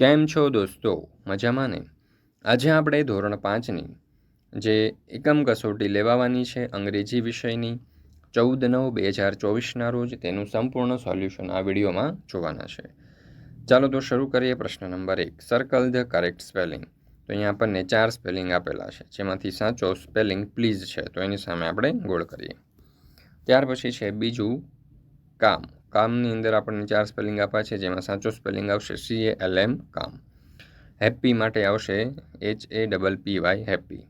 કેમ છો દોસ્તો? મજામાં ને? આજે આપણે ધોરણ પાંચની, જે એકમ કસોટી લેવાવાની છે અંગ્રેજી વિષયની, ચૌદ નવ બે હજાર ચોવીસના રોજ તેનું સંપૂર્ણ સોલ્યુશન આ વિડીયોમાં જોવાના છે. ચાલો તો શરૂ કરીએ પ્રશ્ન નંબર એક સર્કલ ધ કરેક્ટ સ્પેલિંગ તો અહીંયા આપણને ચાર સ્પેલિંગ આપેલા છે, જેમાંથી સાચો સ્પેલિંગ પ્લીઝ છે, તો એની સામે આપણે ગોળ કરીએ. ત્યાર પછી છે બીજું કામ. કામની અંદર આપણને ચાર સ્પેલિંગ આપ્યા છે, જેમાં સાચો સ્પેલિંગ આવશે સી એ એલ એમ કામ. હેપી માટે આવશે H A double P Y happy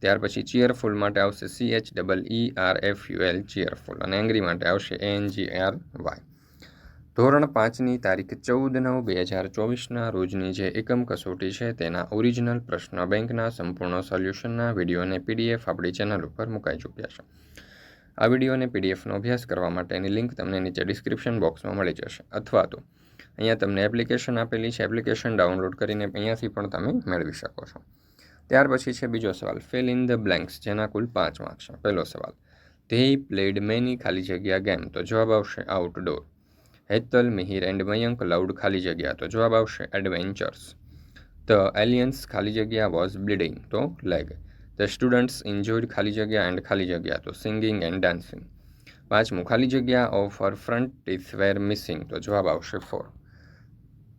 ત્યાર પછી ચિયરફુલ માટે આવશે C H double E R F U L cheerful. અને એંગ્રી માટે આવશે એન જી આર વાય ધોરણ પાંચની તારીખ ચૌદ નવ બે હજાર ચોવીસના રોજની જે એકમ કસોટી છે, તેના ઓરિજિનલ પ્રશ્ન બેંકના સંપૂર્ણ સોલ્યુશનના વિડીયોને પીડીએફ આપણી ચેનલ ઉપર મુકાઈ ચૂક્યા છે. આ વીડિયો અને પીડીએફનો અભ્યાસ કરવા માટેની લિંક તમને નીચે ડિસ્ક્રિપ્શન બોક્સમાં મળી જશે. અથવા તો અહીંયા તમને એપ્લિકેશન આપેલી છે, એપ્લિકેશન ડાઉનલોડ કરીને અહીંયાથી પણ તમે મેળવી શકો છો. ત્યાર પછી છે બીજો સવાલ ફિલ ઇન ધ બ્લેન્ક્સ જેના કુલ પાંચ માર્ક્સ છે. પહેલો સવાલ ધે પ્લેડ મેની ખાલી જગ્યા ગેમ તો જવાબ આવશે outdoor Hetal, Mihir and Mayank loud ખાલી જગ્યા. તો જવાબ આવશે એડવેન્ચર્સ ધ એલિયન્સ ખાલી જગ્યા વોઝ બ્લીડિંગ તો લેગ ધ સ્ટુડન્ટ્સ ઇન્જોયડ ખાલી જગ્યા એન્ડ ખાલી જગ્યા તો સિંગિંગ એન્ડ ડાન્સિંગ પાંચમું ખાલી જગ્યા of her front teeth were missing તો જવાબ આવશે ફોર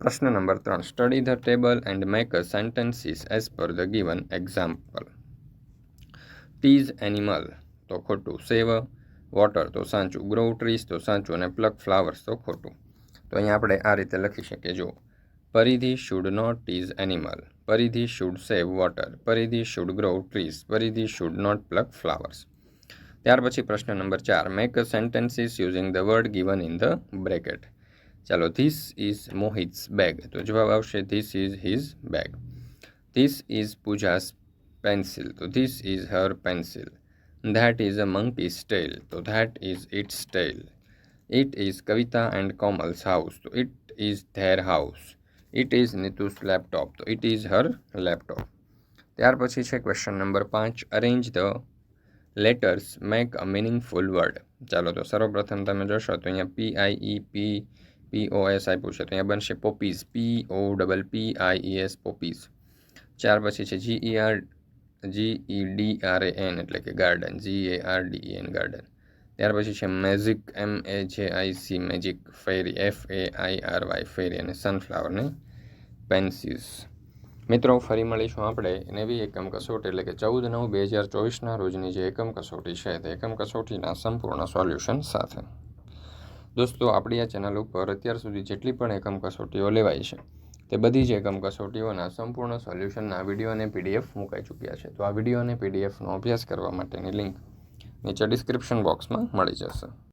પ્રશ્ન નંબર ત્રણ. Study the table and make a sentences as per the given example tease animal તો ખોટું. સેવ વોટર તો સાચું. ગ્રો ટ્રીઝ તો સાચું. અને પ્લક ફ્લાવર્સ તો ખોટું. તો અહીંયા આપણે આ રીતે લખી શકીએ. જો Paridhi should not tease animal Paridhi should save water Paridhi should grow trees Paridhi should not pluck flowers ત્યાર પછી પ્રશ્ન નંબર ચાર. Make a sentences using the word given in the bracket ચાલો ધીસ ઇઝ મોહિત્સ બેગ તો જવાબ આવશે this is his bag this is Pooja's pencil તો this is her pencil that is a monkey's tail તો that is its tail it is Kavita and Komal's house તો it is their house it is Neetu's laptop તો it is her laptop ત્યાર પછી છે question number પાંચ. Arrange the letters make a meaningful word ચાલો, તો સર્વપ્રથમ તમે જોશો, તો અહીંયા પી I E P P O S આપ્યું છે. તો અહીંયા બનશે poppies P O double P I E S પોપીઝ ત્યાર પછી છે G E R G E D R A N એટલે કે garden G A R D N garden ત્યાર પછી છે magic M A J I C magic fairy F A I R Y fairy અને સનફ્લાવરને પેન્સીસ મિત્રો, ફરી મળીશું આપણે નવી એકમ કસોટી એટલે કે ચૌદ નવ બે હજાર ચોવીસના રોજની જે એકમ કસોટી છે તે એકમ કસોટીના સંપૂર્ણ સોલ્યુશન સાથે. દોસ્તો, આપણી આ ચેનલ ઉપર અત્યાર સુધી જેટલી પણ એકમ કસોટીઓ લેવાય છે, તે બધી જ એકમ કસોટીઓના સંપૂર્ણ સોલ્યુશનના વીડિયો અને પીડીએફ મુકાઈ ચૂક્યા છે. તો આ વીડિયો અને પીડીએફનો અભ્યાસ કરવા માટેની લિંક નીચે ડિસ્ક્રિપ્શન બોક્સમાં મળી જશે.